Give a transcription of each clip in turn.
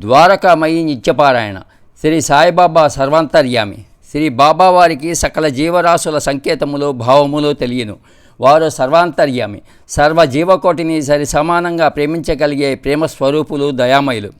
ద్వారకామయి నిత్యపారాయణ శ్రీ సాయిబాబా సర్వాంతర్యామి. శ్రీ బాబా వారికి సకల జీవరాశుల సంకేతములు భావములు తెలియను. వారు సర్వాంతర్యామి. సర్వ జీవకోటిని సరి సమానంగా ప్రేమించగలిగే ప్రేమ స్వరూపులు దయామయులు.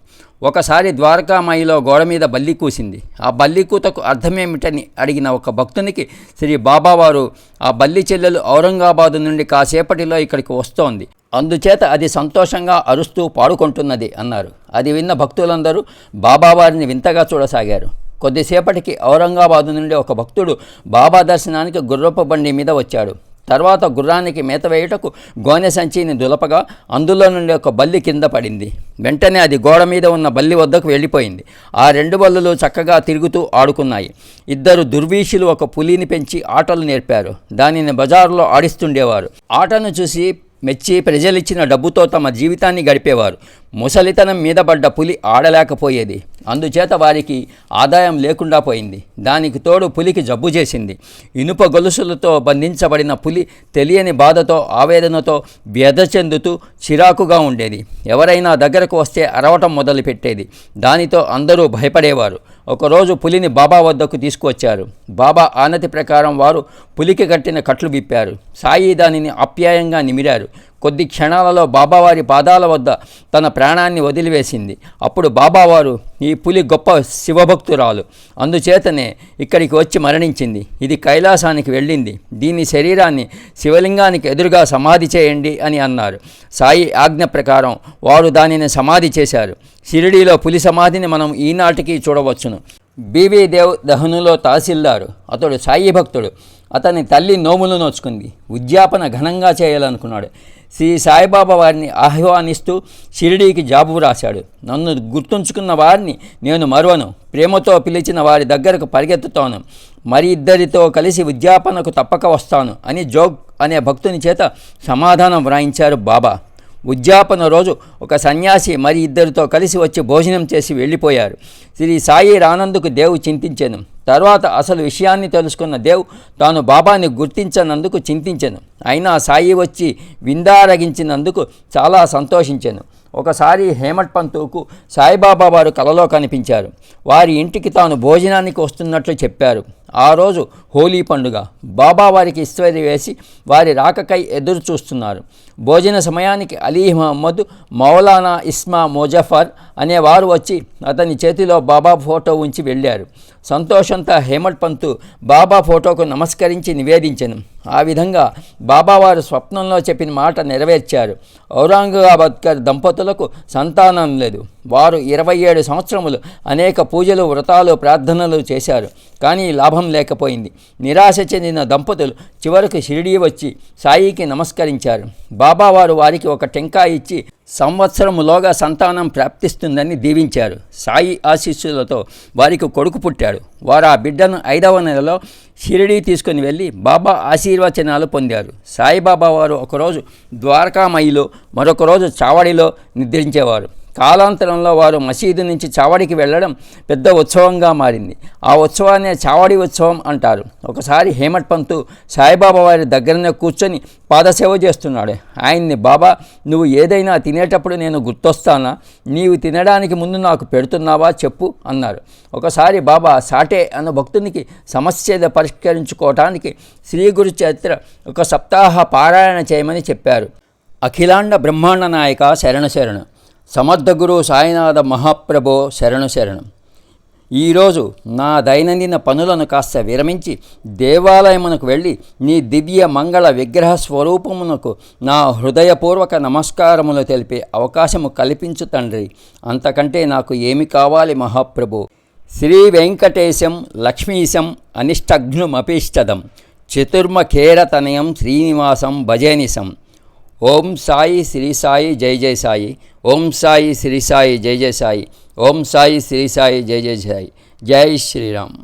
ఒకసారి ద్వారకామాయిలో గోడ మీద బల్లి కూసింది. ఆ బల్లి కూతకు అర్థమేమిటని అడిగిన ఒక భక్తునికి శ్రీ బాబావారు ఆ బల్లి చెల్లెలు ఔరంగాబాదు నుండి కాసేపటిలో ఇక్కడికి వస్తోంది. అందుచేత అది సంతోషంగా అరుస్తూ పాడుకుంటున్నది అన్నారు. అది విన్న భక్తులందరూ బాబావారిని వింతగా చూడసాగారు. కొద్దిసేపటికి ఔరంగాబాదు నుండి ఒక భక్తుడు బాబా దర్శనానికి గుర్రపు బండి మీద వచ్చాడు. తర్వాత గుర్రానికి మేత వేయుటకు గోనె సంచిని దులపగా అందులో నుండి ఒక బల్లి కింద పడింది. వెంటనే అది గోడ మీద ఉన్న బల్లి వద్దకు వెళ్ళిపోయింది. ఆ రెండు బల్లులు చక్కగా తిరుగుతూ ఆడుకున్నాయి. ఇద్దరు దుర్వీషులు ఒక పులిని పెంచి ఆటలు నేర్పారు. దానిని బజారులో ఆడిస్తుండేవారు. ఆటను చూసి మెచ్చి ప్రజలిచ్చిన డబ్బుతో తమ జీవితాన్ని గడిపేవారు. ముసలితనం మీద పడ్డ పులి ఆడలేకపోయేది. అందుచేత వారికి ఆదాయం లేకుండా పోయింది. దానికి తోడు పులికి జబ్బు చేసింది. ఇనుప గొలుసులతో బంధించబడిన పులి తెలియని బాధతో ఆవేదనతో వ్యధ చెందుతూ చిరాకుగా ఉండేది. ఎవరైనా దగ్గరకు వస్తే అరవటం మొదలుపెట్టేది. దానితో అందరూ భయపడేవారు. ఒకరోజు పులిని బాబా వద్దకు తీసుకువచ్చారు. బాబా ఆనతి ప్రకారం వారు పులికి కట్టిన కట్లు విప్పారు. సాయి దానిని ఆప్యాయంగా నిమిరారు. కొద్ది క్షణాలలో బాబావారి పాదాల వద్ద తన ప్రాణాన్ని వదిలివేసింది. అప్పుడు బాబావారు ఈ పులి గొప్ప శివభక్తురాలు. అందుచేతనే ఇక్కడికి వచ్చి మరణించింది. ఇది కైలాసానికి వెళ్ళింది. దీని శరీరాన్ని శివలింగానికి ఎదురుగా సమాధి చేయండి అని అన్నారు. సాయి ఆజ్ఞ ప్రకారం వారు దానిని సమాధి చేశారు. షిరిడీలో పులి సమాధిని మనం ఈనాటికి చూడవచ్చును. బీవీ దేవ్ దహనులో తహసీల్దారు. అతడు సాయి భక్తుడు. అతని తల్లి నోములు నోచుకుంది. ఉద్యాపన ఘనంగా చేయాలనుకున్నాడు. శ్రీ సాయిబాబా వారిని ఆహ్వానిస్తూ షిరిడీకి జాబు రాశాడు. నన్ను గుర్తుంచుకున్న వారిని నేను మరువను. ప్రేమతో పిలిచిన వారి దగ్గరకు పరిగెత్తుతాను. మరి ఇద్దరితో కలిసి ఉద్యాపనకు తప్పక వస్తాను అని జోగ్ అనే భక్తుని చేత సమాధానం వ్రాయించారు బాబా. ఉద్యాపన రోజు ఒక సన్యాసి మరి ఇద్దరితో కలిసి వచ్చి భోజనం చేసి వెళ్ళిపోయారు. శ్రీ సాయి రానందుకు దేవు చింతించాను. తర్వాత అసలు విషయాన్ని తెలుసుకున్న దేవ్ తాను బాబాని గుర్తించనందుకు చింతించాను. అయినా సాయి వచ్చి విందారగించినందుకు చాలా సంతోషించాను. ఒకసారి హేమట్ పంతుకు సాయిబాబా వారు కలలో కనిపించారు. వారి ఇంటికి తాను భోజనానికి వస్తున్నట్లు చెప్పారు. ఆ రోజు హోలీ పండుగ. బాబా వారికి ఇస్త్వరి వేసి వారి రాకకై ఎదురు చూస్తున్నారు భోజన సమయానికి అలీ మహమ్మద్ మౌలానా ఇస్మా ముజఫర్ అనేవారు వచ్చి అతని చేతిలో బాబా ఫోటో ఉంచి వెళ్ళారు. సంతోషంతో హేమట్ పంతు బాబా ఫోటోకు నమస్కరించి నివేదించను. ఆ విధంగా బాబావారు స్వప్నంలో చెప్పిన మాట నెరవేర్చారు. ఔరంగాబాద్కర్ దంపతులకు సంతానం లేదు. వారు ఇరవై ఏడు సంవత్సరములు అనేక పూజలు వ్రతాలు ప్రార్థనలు చేశారు. కానీ లాభం లేకపోయింది. నిరాశ చెందిన దంపతులు చివరకు షిరిడీ వచ్చి సాయికి నమస్కరించారు. బాబావారు వారికి ఒక టెంకాయ ఇచ్చి సంవత్సరములోగా సంతానం ప్రాప్తిస్తుందని దీవించారు. సాయి ఆశీస్సులతో వారికి కొడుకు పుట్టాడు. వారు ఆ బిడ్డను ఐదవ నెలలో షిరిడీ తీసుకుని వెళ్ళి బాబా ఆశీర్వచనాలు పొందారు. సాయిబాబా వారు ఒకరోజు ద్వారకామయిలో మరొక రోజు చావడిలో నిద్రించేవారు. కాలాంతరంలో వారు మసీదు నుంచి చావడికి వెళ్ళడం పెద్ద ఉత్సవంగా మారింది. ఆ ఉత్సవాన్ని చావడి ఉత్సవం అంటారు. ఒకసారి హేమట్ పంతు సాయిబాబా వారి దగ్గరనే కూర్చొని పాదసేవ చేస్తున్నాడు. ఆయన్ని బాబా నువ్వు ఏదైనా తినేటప్పుడు నేను గుర్తొస్తానా? నీవు తినడానికి ముందు నాకు పెడుతున్నావా? చెప్పు అన్నారు. ఒకసారి బాబా సాటే అన్న భక్తునికి సమస్య పరిష్కరించుకోవటానికి శ్రీ గురు చరిత్ర ఒక సప్తాహ పారాయణ చేయమని చెప్పారు. అఖిలాండ బ్రహ్మాండ నాయక శరణ శరణు సమర్థ గురు సాయినాథ మహాప్రభో శరణు శరణం. ఈరోజు నా దైనందిన పనులను కాస్త విరమించి దేవాలయమునకు వెళ్ళి నీ దివ్య మంగళ విగ్రహ స్వరూపమునకు నా హృదయపూర్వక నమస్కారములు తెలిపే అవకాశము కల్పించు తండ్రి. అంతకంటే నాకు ఏమి కావాలి మహాప్రభు? శ్రీ వెంకటేశం లక్ష్మీశం అనిష్టఘ్నుమపీష్టదం. చతుర్మఖేరతనయం శ్రీనివాసం భజేనిసం ఓం సాయి శ్రీ సాయి జై జై సాయి ఓం సాయి శ్రీ సాయి జై జై సాయి ఓం సాయి శ్రీ సాయి జై జై సాయి జై శ్రీరామ్